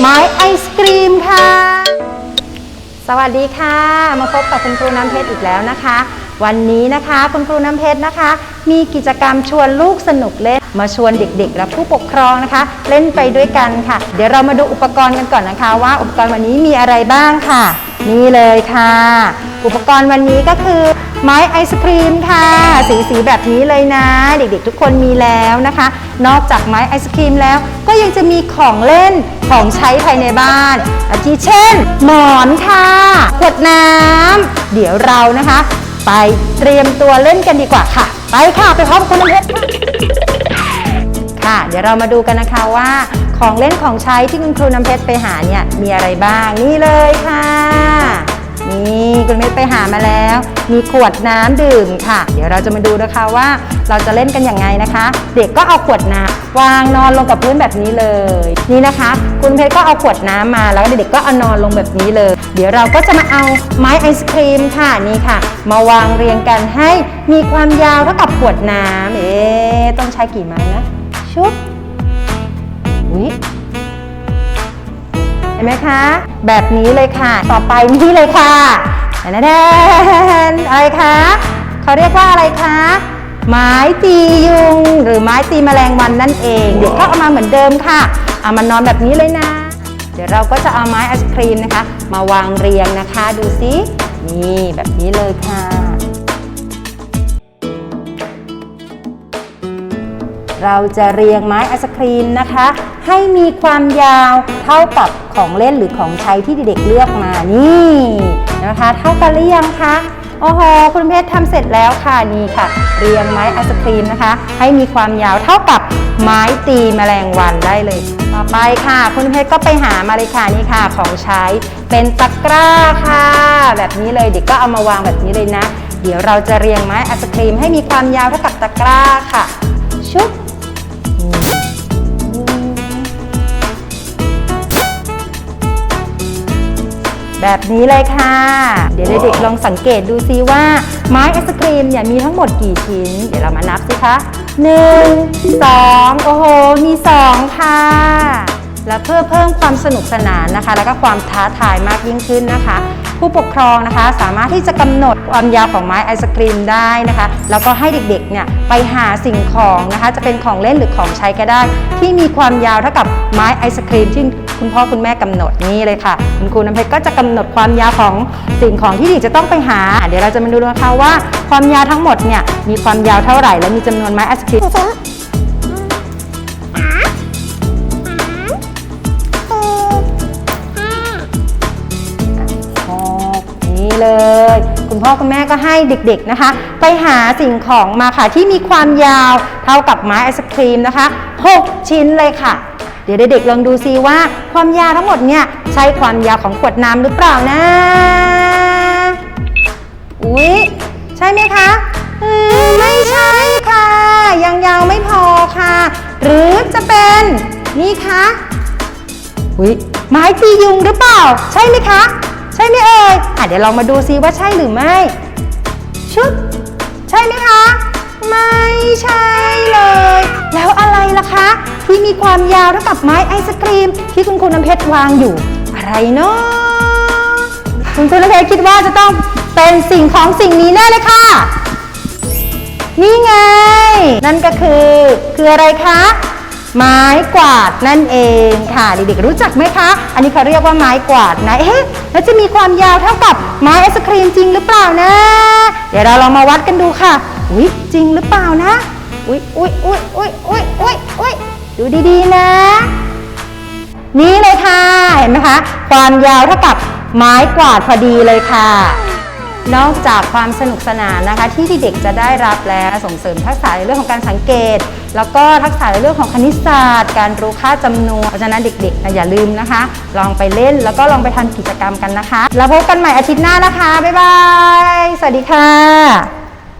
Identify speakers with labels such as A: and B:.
A: ไม้ไอศกรีมค่ะ สวัสดีค่ะ มาพบกับคุณครูน้ำเพชรอีกแล้วนะคะ วันนี้นะคะคุณครูน้ำเพชรนะคะ มีกิจกรรมชวนลูกสนุกเล่น มาชวนเด็กๆ และผู้ปกครองนะคะ เล่นไปด้วยกันค่ะ เดี๋ยวเรามาดูอุปกรณ์กันก่อนนะคะ ว่าอุปกรณ์วันนี้มีอะไรบ้างค่ะ นี่เลยค่ะ อุปกรณ์วันนี้ก็คือ ไม้ไอศครีมค่ะ สีสีแบบนี้เลยนะ เด็กๆทุกคนมีแล้วนะคะ นอกจากไม้ไอศครีมแล้ว ก็ยังจะมีของเล่นของใช้ภายในบ้านอาทิเช่น หมอนค่ะขวดน้ำเดี๋ยวเรานะคะ ไปเตรียมตัวเล่นกันดีกว่าค่ะ ไปค่ะไปพร้อมคุณน้ำเพชรค่ะ เดี๋ยวเรามาดูกันนะคะว่า ของเล่นของใช้ที่คุณครูน้ำเพชรไปหาเนี่ยมีอะไรบ้างนี่เลยค่ะ นี่คุณเพชรไปหามาแล้ว มีขวดน้ำดื่มค่ะ เดี๋ยวเราจะมาดูนะคะว่าเราจะเล่นกันอย่างไงนะคะ เด็กก็เอาขวดน้ำวางนอนลงกับพื้นแบบนี้เลย นี่นะคะ คุณเพชรก็เอาขวดน้ำมาแล้วเด็กๆก็เอานอนลงแบบนี้เลย เดี๋ยวเราก็จะมาเอาไม้ไอศครีมค่ะนี่ค่ะ มาวางเรียงกันให้มีความยาวเท่ากับขวดน้ำเอ๊ต้องใช้กี่ไม้นะชุบ เห็นไหมคะ แบบนี้เลยค่ะ ต่อไปนี่เลยค่ะแดนแดนอะไรคะเขาเรียกว่าอะไรคะไม้ตียุง หรือไม้ตีแมลงวันนั่นเองเด็กก็เอามาเหมือนเดิมค่ะเอามานอนแบบนี้เลยนะ เดี๋ยวเราก็จะเอาไม้ไอศครีมนะคะ มาวางเรียงนะคะ ดูสินี่แบบนี้เลยค่ะ เราจะเรียงไม้ไอศครีมนะคะ ให้มีความยาวเท่ากับของเล่นหรือของใช้ที่เด็กๆเลือกมานี่นะคะ เท่ากันหรือยังคะโอ้โหคุณเพชรทำเสร็จแล้วค่ะนี่ค่ะ เรียงไม้ไอศครีมนะคะ ให้มีความยาวเท่ากับไม้ตีแมลงวันได้เลย ต่อไปค่ะ คุณเพชรก็ไปหามาเลยค่ะนี่ค่ะของใช้เป็นตะกร้าค่ะ แบบนี้เลยเด็กก็เอามาวางแบบนี้เลยนะ เดี๋ยวเราจะเรียงไม้ไอศครีมให้มีความยาวเท่ากับตะกร้าค่ะ แบบนี้เลยค่ะ เดี๋ยวเด็กๆลองสังเกตดูซิว่าไม้ไอศครีมเนี่ยมีทั้งหมดกี่ชิ้น เดี๋ยวเรามานับสิคะ1 2โอ้โห มี2ค่ะ แล้วเพื่อเพิ่มความสนุกสนานนะคะ แล้วก็ความท้าทายมากยิ่งขึ้นนะคะ ผู้ปกครองนะคะ สามารถที่จะกำหนดความยาวของไม้ไอศครีมได้นะคะ แล้วก็ให้เด็กๆเนี่ยไปหาสิ่งของนะคะ จะเป็นของเล่นหรือของใช้ก็ได้ ที่มีความยาวเท่ากับไม้ไอศครีมที่ คุณพ่อคุณแม่กำหนดนี่เลยค่ะ คุณครูน้ำเพชรก็จะกำหนดความยาวของสิ่งของที่เด็กจะต้องไปหา เดี๋ยวเราจะมาดูนะคะว่าความยาวทั้งหมดเนี่ยมีความยาวเท่าไหร่และมีจำนวนไม้ไอศครีมหกนี่เลย คุณพ่อคุณแม่ก็ให้เด็กๆนะคะ ไปหาสิ่งของมาค่ะที่มีความยาวเท่ากับไม้ไอศครีมนะคะ 6 ชิ้นเลยค่ะ เดี๋ยวเด็กๆลองดูซิว่าความยาวทั้งหมดเนี่ยใช่ความยาวของขวดน้ำหรือเปล่านะ อุ๊ย ใช่ไหมคะอไม่ใช่ค่ะ ยังยาวไม่พอค่ะ หรือจะเป็นนี่คะอุ๊ยไม้ตียุงหรือเปล่า ใช่ไหมคะ ใช่ไหมเอ่ยอะเดี๋ยวลองมาดูซิว่าใช่หรือไม่ชุดใช่ไหมคะ ไม่ใช่เลย แล้วอะไรล่ะคะ ที่มีความยาวเท่ากับไม้ไอศครีม ที่คุณครูน้ำเพชรวางอยู่ อะไรเนาะคุณครูน้ำเพชรคิดว่าจะต้องเป็นสิ่งของสิ่งนี้แน่เลยค่ะ นี่ไง นั่นก็คือคืออะไรคะ ไม้กวาดนั่นเองค่ะเด็กๆรู้จักไหมคะ อันนี้เขาเรียกว่าไม้กวาดนะเอ๊ะแล้วจะมีความยาวเท่ากับไม้ไอศครีมจริงหรือเปล่านะ เดี๋ยวเราลองมาวัดกันดูค่ะอุ๊ยจริงหรือเปล่านะอุ๊ยอุ๊ยอุ๊ยอุ๊ยอุ๊ยอุ๊ยอุ๊ยดูดีๆนะ นี่เลยค่ะเห็นไหมคะ ความยาวเท่ากับไม้กวาดพอดีเลยค่ะ นอกจากความสนุกสนานนะคะ ที่เด็กๆจะได้รับแล้วส่งเสริมทักษะในเรื่องของการสังเกต แล้วก็ทักษะในเรื่องของคณิตศาสตร์ การรู้ค่าจำนวนเพราะฉะนั้นเด็กๆนะอย่าลืมนะคะ ลองไปเล่นแล้วก็ลองไปทำกิจกรรมกันนะคะ แล้วพบกันใหม่อาทิตย์หน้านะคะบ๊ายบายสวัสดีค่ะ